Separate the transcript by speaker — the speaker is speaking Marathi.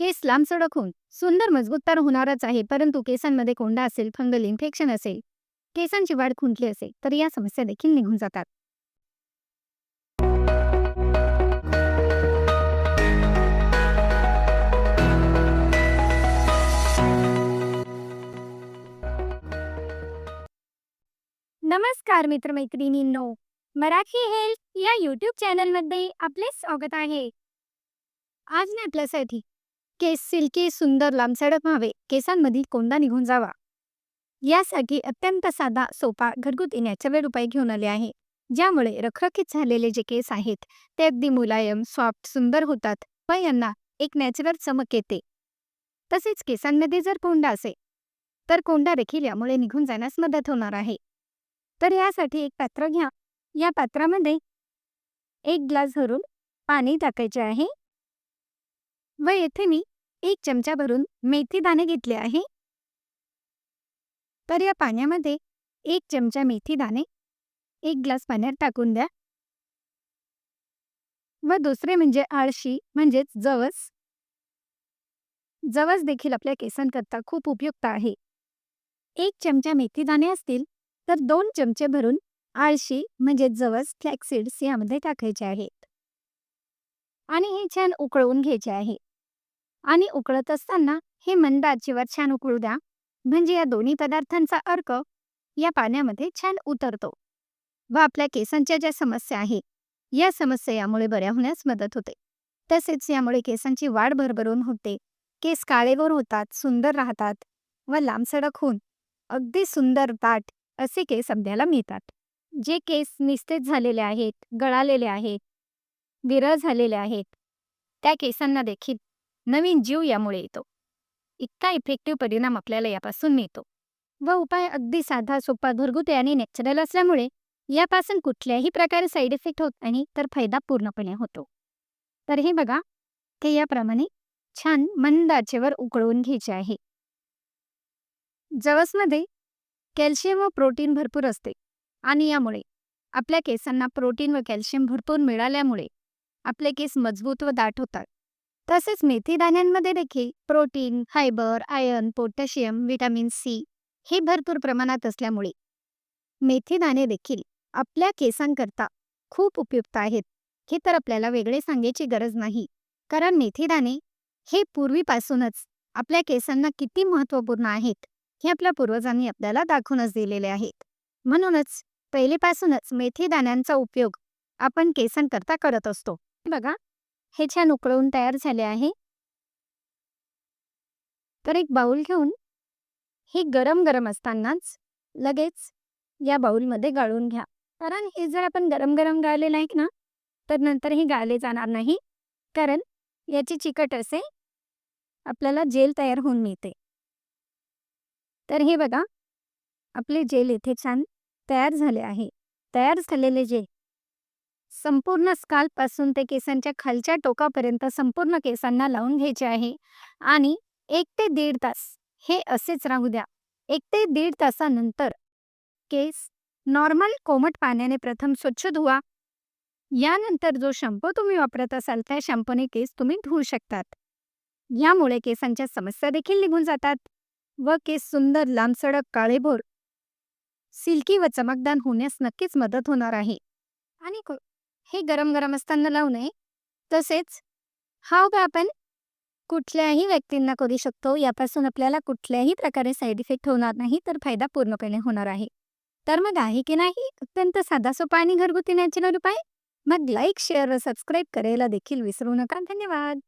Speaker 1: केस लांब सडकून सुंदर मजबूत तर होणारच आहे परंतु केसांमध्ये कोंडा असेल फंगल इन्फेक्शन असेल केसांची वाढ खुंटली असेल तर या समस्या देखील निघून जातात. नमस्कार मित्रमैत्रिणींनो मराठी हेल्थ या युट्यूब चॅनलमध्ये आपले स्वागत आहे. आज मी आपल्यासाठी केस सिल्की सुंदर लांबसडक व्हावे. केसांमधील कोंडा निघून जावा. यासाठी अत्यंत साधा सोपा घरगुती नॅचरल उपाय घेऊन आले आहे. ज्यामुळे रखरखीत झालेले जे केस आहेत ते अगदी मुलायम सॉफ्ट सुंदर होतात. व यांना एक नॅचरल चमक येते. तसेच केसांमध्ये जर कोंडा असेल तर कोंडा देखील यामुळे निघून जाण्यास मदत होणार आहे. तर यासाठी एक पात्र घ्या. या पात्रामध्ये एक ग्लास भरून पाणी टाकायचे आहे. व येथे मी एक चमचा भरून मेथी दाणे घेतले आहे. तर या पाण्यामध्ये एक चमचा मेथी दाणे एक ग्लास पाण्यात टाकून द्या. व दुसरे म्हणजे आळशी म्हणजेच जवस. जवस देखील आपल्या केसांकरता खूप उपयुक्त आहे. एक चमचा मेथी दाणे असतील तर दोन चमचे भरून आळशी म्हणजे जवस फ्लॅक्सीड्स यामध्ये टाकायचे आहेत. आणि हे छान उकळवून घ्यायचे आहे. आणि उकळत असताना हे मंद आचेवर छान उकळू द्या. म्हणजे या दोन्ही पदार्थांचा अर्क या पाण्यामध्ये छान उतरतो. व आपल्या केसांच्या ज्या समस्या आहे या समस्या यामुळे बऱ्या होण्यास मदत होते. तसेच यामुळे केसांची वाढ भरभरून होते. केस काळेवर होतात सुंदर राहतात व लांबसडक होऊन अगदी सुंदर दाट असे केस आपल्याला मिळतात. जे केस निस्तेज झालेले आहेत गळालेले आहेत विरळ झालेले आहेत त्या केसांना देखील नवीन जीव यामुळे येतो. इतका इफेक्टिव्ह परिणाम आपल्याला यापासून मिळतो. व उपाय अगदी साधा सोपा घरगुती आणि नॅचरल असल्यामुळे यापासून कुठल्याही प्रकारे साईड इफेक्ट होत नाही तर फायदा पूर्णपणे होतो. तर हे बघा ते याप्रमाणे छान मंद आचेवर उकळवून घ्यायचे आहे. जवसमध्ये कॅल्शियम व प्रोटीन भरपूर असते आणि यामुळे आपल्या केसांना प्रोटीन व कॅल्शियम भरपूर मिळाल्यामुळे आपले केस मजबूत व दाट होतात. तसेच मेथी दाण्यांमध्ये देखील protein fibre iron potassium vitamin C हे भरपूर प्रमाणात असल्यामुळे मेथी दाणे देखील आपल्या केसांकरता खूप उपयुक्त आहेत. हे तर आपल्याला वेगळे सांगायची गरज नाही. कारण मेथी दाणे हे पूर्वीपासूनच आपल्या केसांना किती महत्त्वपूर्ण आहेत हे आपल्या पूर्वजांनी आपल्याला दाखवूनच दिलेले आहेत. म्हणूनच पहिलेपासूनच मेथी दाण्यांचा उपयोग आपण केसांकरता करत असतो. बघा हे छान उकळवून तयार झाले आहे. तर एक बाऊल घेऊन हे गरम गरम असतानाच लगेच या बाउलमध्ये गाळून घ्या. कारण हे जर आपण गरम गरम गाळले नाही ना तर नंतर हे गाळले जाणार नाही. कारण याची चिकट असे आपल्याला जेल तयार होऊन मिळते. तर हे बघा आपले जेल इथे छान तयार झाले आहे. तयार झालेले जेल संपूर्णपासून ते केसांच्या खालच्या टोकापर्यंत संपूर्ण केसांना लावून घ्यायचे आहे. आणि एक ते दीड तास हे असेच राहू द्या. एक ते दीड तासानंतर केस नॉर्मल कोमट पाण्याने प्रथम स्वच्छ धुवा. यानंतर जो शॅम्पू तुम्ही वापरत असाल त्या शॅम्पूने केस तुम्ही धुवू शकतात. यामुळे केसांच्या समस्या देखील निघून जातात व केस सुंदर लांबसडक काळेभोर सिल्की व चमकदार होण्यास नक्कीच मदत होणार आहे. आणि हे गरम गरम असताना लावू नये. तसेच हा उपाय आपण? कुठल्याही व्यक्तींना करू शकतो. यापासून आपल्याला कुठल्याही प्रकारे साईड इफेक्ट होणार नाही तर फायदा पूर्णपणे होणार आहे. तर मग आहे की नाही? अत्यंत साधा सोपा आणि घरगुती नॅचरल उपाय? मग लाईक शेअर व सबस्क्राईब करायला देखील विसरू नका. धन्यवाद!